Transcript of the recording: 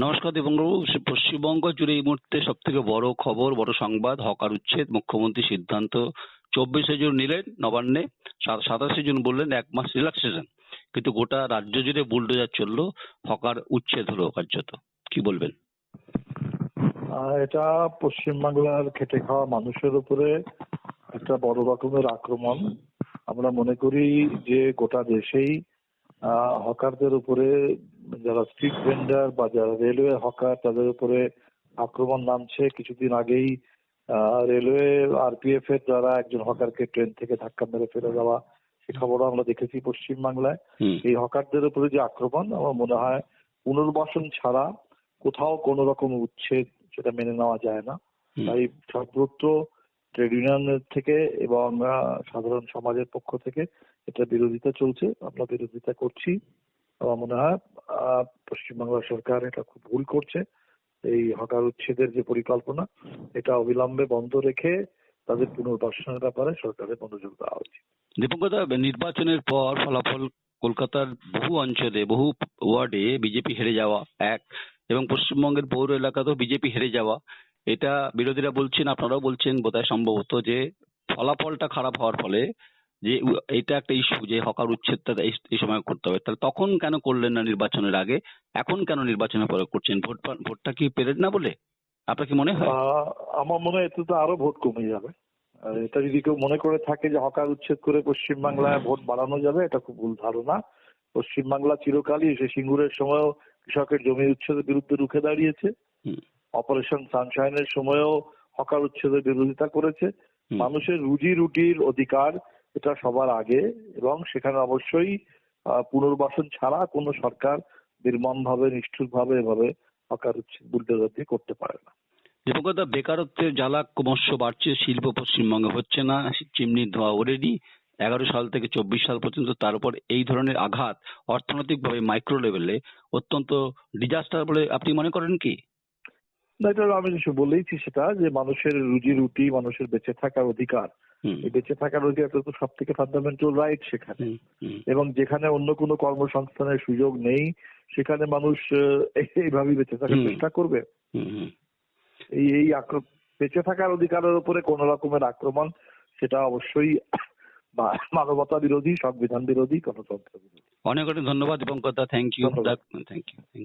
নমস্কার দীপঙ্করবাবু সে- পশ্চিমবঙ্গ জুড়ে এই মুহূর্তে সব থেকে বড় খবর, বড় সংবাদ, হকার উচ্ছেদ, মুখ্যমন্ত্রী সিদ্ধান্ত চব্বিশে জুন নিলেন নবান্নে সাতাশে জুন বললেন এক মাস রিল্যাক্সেশন কিন্তু গোটা রাজ্য জুড়ে বুলডোজার চলল, হকার উচ্ছেদ হলো কার্যত। কি বলবেন? এটা পশ্চিমবাংলার খেটে খাওয়া মানুষের উপরে একটা বড় রকমের আক্রমণ। আমরা মনে করি যে গোটা দেশেই হকারদের উপরে যারা স্ট্রিট ভেন্ডার বা যারা রেলওয়ে হকার তাদের উপরে আক্রমণ নামছে। কিছুদিন আগেই রেলওয়ে আরপিএফ এর দ্বারা একজন হকারকে ট্রেন থেকে ধাক্কা মেরে ফেলে দেওয়া সে খবরও আমরা দেখেছি পশ্চিমবাংলায়। হুম। এই হকারদের উপরে যে আক্রমণ আমার মনে হয় পুনর্বাসন ছাড়া কোথাও কোনো রকম উচ্ছেদ সেটা মেনে নেওয়া যায় না। তাই সর্বত্র ট্রেড ইউনিয়নের থেকে এবং সাধারণ সমাজের পক্ষ থেকে এটা বিরোধিতা চলছে। আমরা বিরোধিতা করছি। আমার মনে হয় পশ্চিমবাংলা সরকার এটা খুব ভুল করছে। এই হকার উচ্ছেদের যে পরিকল্পনা, এটা অবিলম্বে বন্ধ রেখে তাদের পুনর্বাসনের ব্যাপারে সরকারের মনোযোগ দেওয়া উচিত। দীপঙ্কর নির্বাচনের পর ফলাফল কলকাতার বহু অঞ্চলে, বহু ওয়ার্ডে বিজেপি হেরে যাওয়া এক, এবং পশ্চিমবঙ্গের পৌর এলাকাতেও বিজেপি হেরে যাওয়া। এটা বিরোধীরা বলছেন, আপনারাও বলছেন, বোধহয় সম্ভবত যে ফলাফলটা খারাপ হওয়ার ফলে যে এটা একটা ইস্যু যে হকার উচ্ছেদটা এই সময় করতে হবে। তাহলে তখন কেন করলেন না নির্বাচনের আগে? এখন কেন নির্বাচনের পরে করছেন? ভোট ভোটটা কি পেলেন না বলে? আপনার কি মনে হয়? আমার মনে হয় এতে তো আরও ভোট কমে যাবে। এটা যদি কেউ মনে করে থাকে যে হকার উচ্ছেদ করে পশ্চিমবাংলায় ভোট বাড়ানো যাবে এটা খুব ভুল ধারণা। পশ্চিমবাংলা চিরকালই সে সিঙ্গুরের সময়ও কৃষকের জমি উচ্ছেদের বিরুদ্ধে রুখে দাঁড়িয়েছে। অপারেশন সানশাইনের সময়ও হকার উচ্ছেদের বিরোধিতা করেছে। মানুষের রুজি রুটির অধিকার এটা সবার আগে এবং সেখানে অবশ্যই পুনর্বাসন ছাড়া কোনো সরকার নির্মম ভাবে নিষ্ঠুর ভাবে এভাবে উচ্ছেদ বুলডোজার দিয়ে করতে পারে না। দীপকদা বেকারত্বের জ্বালা ক্রমশ বাড়ছে, শিল্প পশ্চিমবঙ্গে হচ্ছে না চিমনির ধোঁয়া অলরেডি এগারো সাল থেকে চব্বিশ সাল পর্যন্ত তার উপর এই ধরনের আঘাত অর্থনৈতিকভাবে মাইক্রো লেভেলে অত্যন্ত ডিজাস্টার বলে আপনি মনে করেন কি? না এটা আমি বলেইছি সেটা যে মানুষের রুজি রুটি মানুষের বেঁচে থাকার অধিকার। বেঁচে থাকার অধিকার তো সব থেকে ফান্ডামেন্টাল রাইট সেখানে। এবং যেখানে অন্য কোনো কর্মসংস্থানের সুযোগ নেই সেখানে মানুষ এইভাবেই বেঁচে থাকার চেষ্টা করবে। এই এই বেঁচে থাকার অধিকারের উপরে কোন রকমের আক্রমণ সেটা অবশ্যই মানবতা বিরোধী সংবিধান বিরোধী গণতন্ত্র বিরোধী। অনেক অনেক ধন্যবাদ Dipankar thank you thank you thank you